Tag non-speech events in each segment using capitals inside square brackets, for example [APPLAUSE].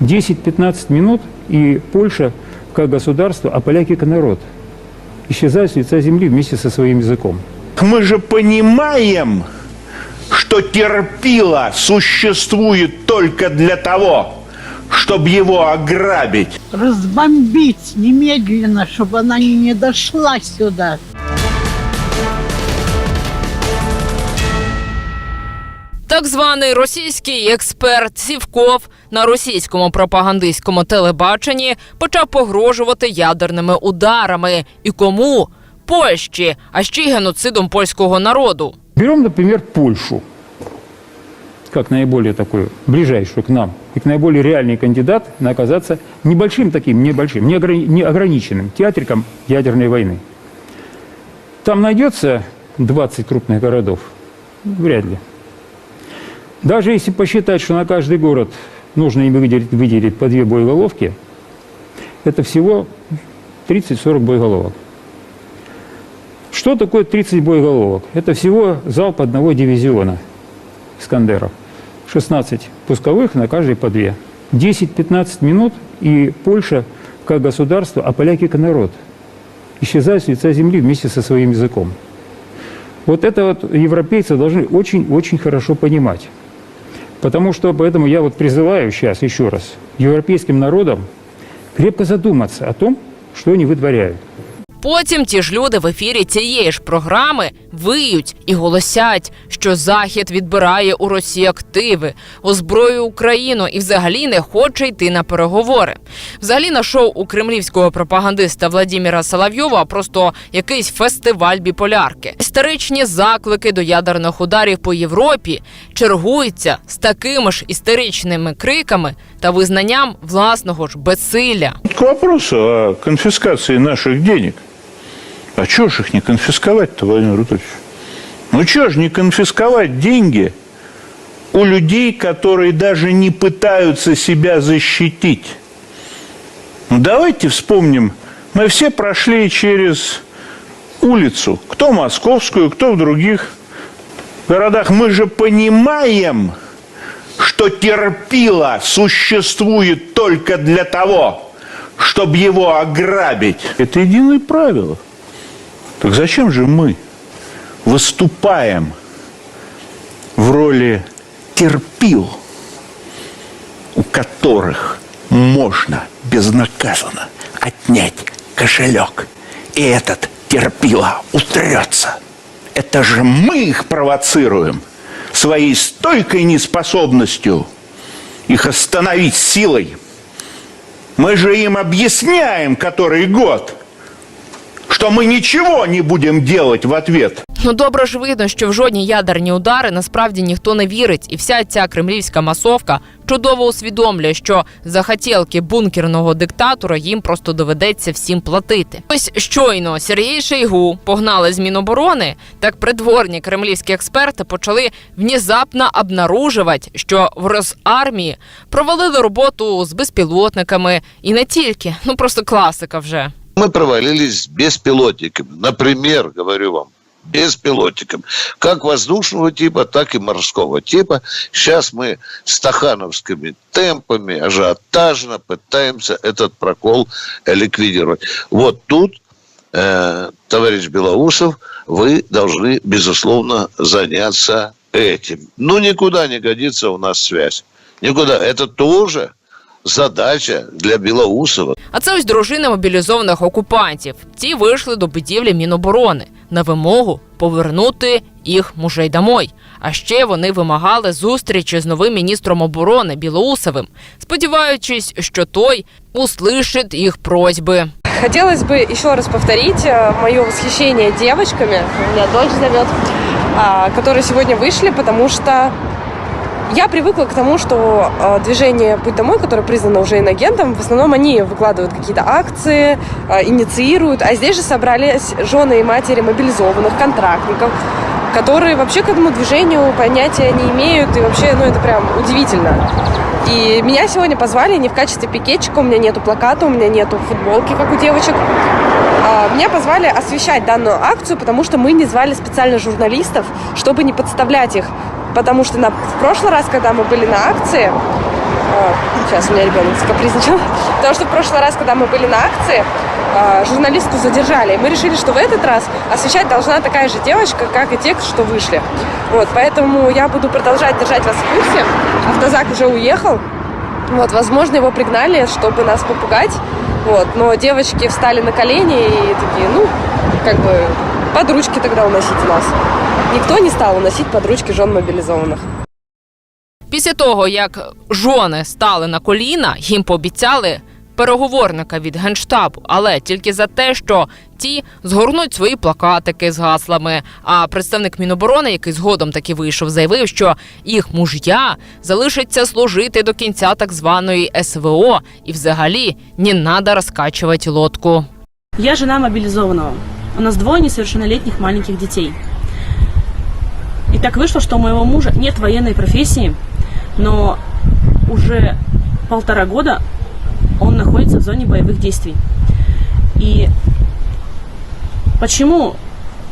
10-15 минут, и Польша как государство, а поляки как народ исчезают с лица земли вместе со своим языком. Мы же понимаем, что терпило существует только для того, чтобы его ограбить. разбомбить немедленно, чтобы она не дошла сюда. Так званий російський експерт Сівков на російському пропагандистському телебаченні почав погрожувати ядерними ударами. І кому? Польщі, а ще й геноцидом польського народу. Берем, например, Польшу, как наиболее такую, ближайшую к нам, и к наиболее реальный кандидат на оказаться небольшим таким, небольшим, неограни- неограниченным театриком ядерной войны. Там найдется 20 крупных городов? Вряд ли. Даже если посчитать, что на каждый город нужно им выделить, выделить по две боеголовки, это всего 30-40 боеголовок. Что такое 30 боеголовок? Это всего залп одного дивизиона «Искандеров». 16 пусковых, на каждый по две. 10-15 минут, и Польша как государство, а поляки как народ исчезают с лица земли вместе со своим языком. Вот это вот европейцы должны очень-очень хорошо понимать. Потому что поэтому я вот призываю сейчас еще раз европейским народам крепко задуматься о том, что они вытворяют. Потім ті ж люди в ефірі цієї ж програми виють і голосять, що Захід відбирає у Росії активи, озброює Україну і взагалі не хоче йти на переговори. Взагалі на шоу у кремлівського пропагандиста Владіміра Соловйова просто якийсь фестиваль біполярки. Історичні заклики до ядерних ударів по Європі чергуються з такими ж історичними криками та визнанням власного ж безсилля. К о конфискации наших денег. А чего ж их не конфисковать-то, Владимир Анатольевич? Ну чего ж не конфисковать деньги у людей, которые даже не пытаются себя защитить? Ну давайте вспомним, мы все прошли через улицу, кто московскую, кто в других городах. Мы же понимаем, что терпило существует только для того, чтобы его ограбить. Это единое правило. Так зачем же мы выступаем в роли терпил, у которых можно безнаказанно отнять кошелек, и этот терпила утрется? Это же мы их провоцируем своей стойкой неспособностью их остановить силой. Мы же им объясняем который год, что мы ничего не будем делать в ответ. Ну добре ж видно, що в жодні ядерні удари насправді ніхто не вірить, і вся ця кремлівська масовка чудово усвідомлює, що за хотілки бункерного диктатора їм просто доведеться всім платити. Ось щойно Сергій Шойгу погнали з Міноборони, так придворні кремлівські експерти почали внезапно обнаружувати, що в Росармії провалили роботу з безпілотниками і не тільки. Ну просто класика вже. Мы провалились с беспилотниками. Например, говорю вам, беспилотником. Как воздушного типа, так и морского типа. Сейчас мы стахановскими темпами, ажиотажно пытаемся этот прокол ликвидировать. Вот тут, э, товарищ Белоусов, вы должны, безусловно, заняться этим. Ну, никуда не годится у нас связь. Никуда. Это тоже задача для Белоусова. А це ось дружини мобілізованих окупантів. Ті вийшли до будівлі Міноборони на вимогу повернути їх мужей домой. А ще вони вимагали зустрічі з новим міністром оборони Білоусовим, сподіваючись, що той услышить їх просьби. Хотелось бы еще раз повторить мое восхищение девочками, у меня дочь зовет, а, которые сегодня вышли, потому что я привыкла к тому, что а, движение «Путь домой», которое признано уже инагентом, в основном они выкладывают какие-то акции, а, инициируют, а здесь же собрались жены и матери мобилизованных контрактников, которые вообще к этому движению понятия не имеют, и вообще, ну, это прям удивительно. И меня сегодня позвали не в качестве пикетчика, у меня нету плаката, у меня нету футболки, как у девочек. А, Меня позвали освещать данную акцию, потому что мы не звали специально журналистов, чтобы не подставлять их. Потому что на, в прошлый раз, когда мы были на акции, А, Сейчас у меня ребенок закапризничал. [LAUGHS] Потому что в прошлый раз, когда мы были на акции, а, журналистку задержали. Мы решили, что в этот раз освещать должна такая же девочка, как и те, что вышли. Вот, поэтому я буду продолжать держать вас в курсе. Автозак уже уехал. Вот, возможно, его пригнали, чтобы нас попугать. Вот, но девочки встали на колени и такие, ну, как бы, под ручки тогда уносите нас. Никто не стал уносить под ручки жен мобилизованных. Після того, як жони стали на коліна, їм пообіцяли переговорника від генштабу, але тільки за те, що ті згорнуть свої плакатики з гаслами. А представник Міноборони, який згодом таки вийшов, заявив, що їх муж'я залишаться служити до кінця так званої СВО, і взагалі не надо розкачувати лодку. Я жена мобилизованного. У нас двое несовершеннолетних маленьких детей. Так вышло, что у моего мужа нет военной профессии, но уже полтора года он находится в зоне боевых действий. И почему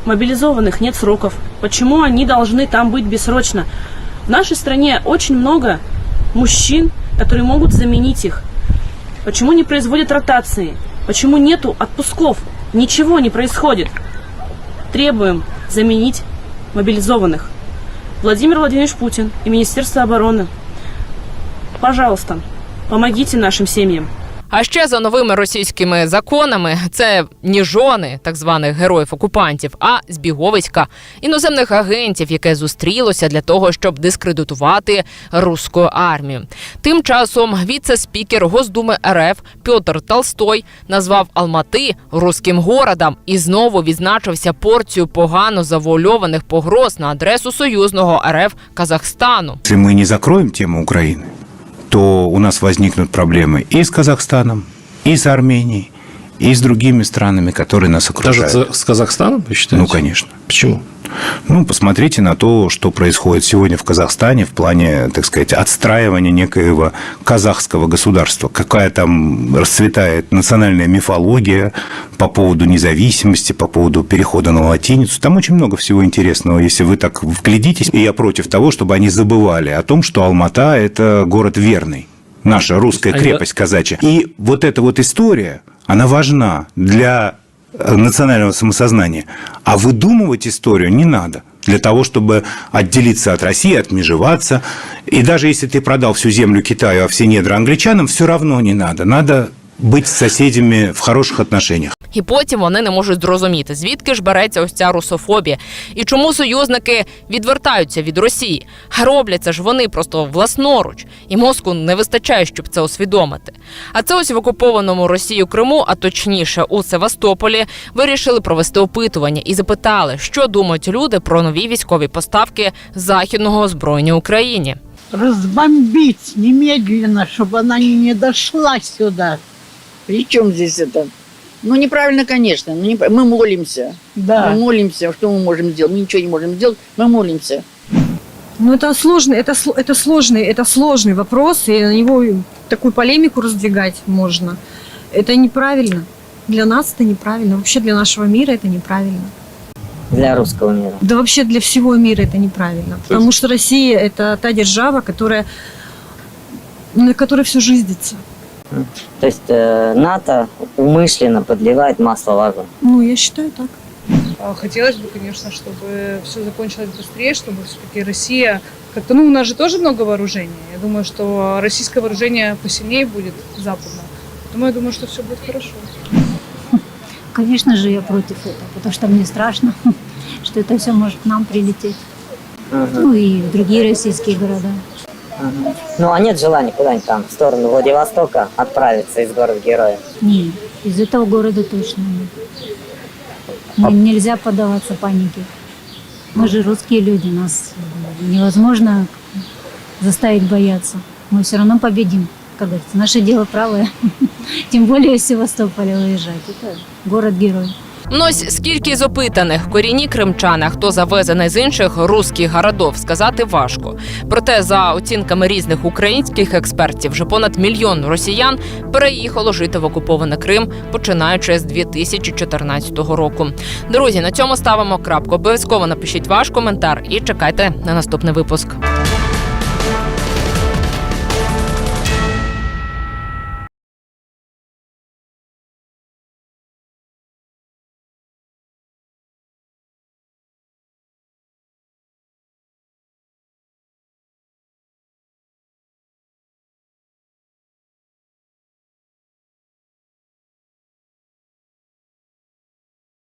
мобилизованных нет сроков? Почему они должны там быть бессрочно? В нашей стране очень много мужчин, которые могут заменить их. Почему не производят ротации? Почему нету отпусков? Ничего не происходит. Требуем заменить мобилизованных. Владимир Владимирович Путин и Министерство обороны, пожалуйста, помогите нашим семьям. А ще за новими російськими законами це не жони так званих героїв окупантів, а збіговиська іноземних агентів, яке зустрілося для того, щоб дискредитувати руську армію. Тим часом віце-спікер Госдуми РФ Петр Толстой назвав Алмати руським городом і знову відзначився порцію погано завуальованих погроз на адресу союзного РФ Казахстану. Если мы не закроем тему Украины, то у нас возникнут проблемы и с Казахстаном, и с Арменией, и с другими странами, которые нас Даже окружают. с с Казахстаном, вы считаете? Ну, конечно. Почему? Ну, посмотрите на то, что происходит сегодня в Казахстане в плане, так сказать, отстраивания некоего казахского государства. Какая там расцветает национальная мифология по поводу независимости, по поводу перехода на латиницу. Там очень много всего интересного, если вы так вглядитесь. И я против того, чтобы они забывали о том, что Алмата – это город верный. Наша русская А крепость казачья. И вот эта вот история, она важна для национального самосознания. А выдумывать историю не надо для того, чтобы отделиться от России, отмежеваться. И даже если ты продал всю землю Китаю, а все недра англичанам, все равно не надо. Надо быть с соседями в хороших отношениях. І потім вони не можуть зрозуміти, звідки ж береться ось ця русофобія, і чому союзники відвертаються від Росії. А робляться ж вони просто власноруч, і мозку не вистачає, щоб це усвідомити. А це ось в окупованому Росією Криму, а точніше у Севастополі, вирішили провести опитування і запитали, що думають люди про нові військові поставки західного озброєння Україні. Разбомбить немедленно, чтобы она не дошла сюда. При чем здесь это? Ну, неправильно, конечно. но не- Мы молимся. Да. Мы молимся. Что мы можем сделать? Мы ничего не можем сделать. Мы молимся. Ну, это сложный, это, это сложный, это сложный вопрос, и на него такую полемику раздвигать можно. Это неправильно. Для нас это неправильно. Вообще для нашего мира это неправильно. для русского мира. Да вообще для всего мира это неправильно. Потому что Россия это та держава, которая на которой все жизнится. То есть э, НАТО умышленно подливает масло в огонь. Ну, я считаю так. А, Хотелось бы, конечно, чтобы все закончилось быстрее, чтобы все-таки Россия как-то, ну, у нас же тоже много вооружений. Я думаю, что российское вооружение посильнее будет западного. Поэтому я думаю, что все будет хорошо. Конечно же, я против этого, потому что мне страшно, [LAUGHS] что это все может к нам прилететь. Ну и в другие российские города. Ну а нет желания куда-нибудь там в сторону Владивостока отправиться из города-героя? Нет, из этого города точно нет. Н- Нельзя поддаваться панике. Мы же русские люди, нас невозможно заставить бояться. Мы все равно победим, как говорится. Наше дело правое. [LAUGHS] Тем более из Севастополя уезжать. Это город-герой. Ну скільки з опитаних корінні кримчани, хто завезений з інших руських городов, сказати важко. Проте, за оцінками різних українських експертів, вже понад мільйон росіян переїхало жити в окупований Крим, починаючи з 2014 року. Друзі, на цьому ставимо крапку. Обов'язково напишіть ваш коментар і чекайте на наступний випуск.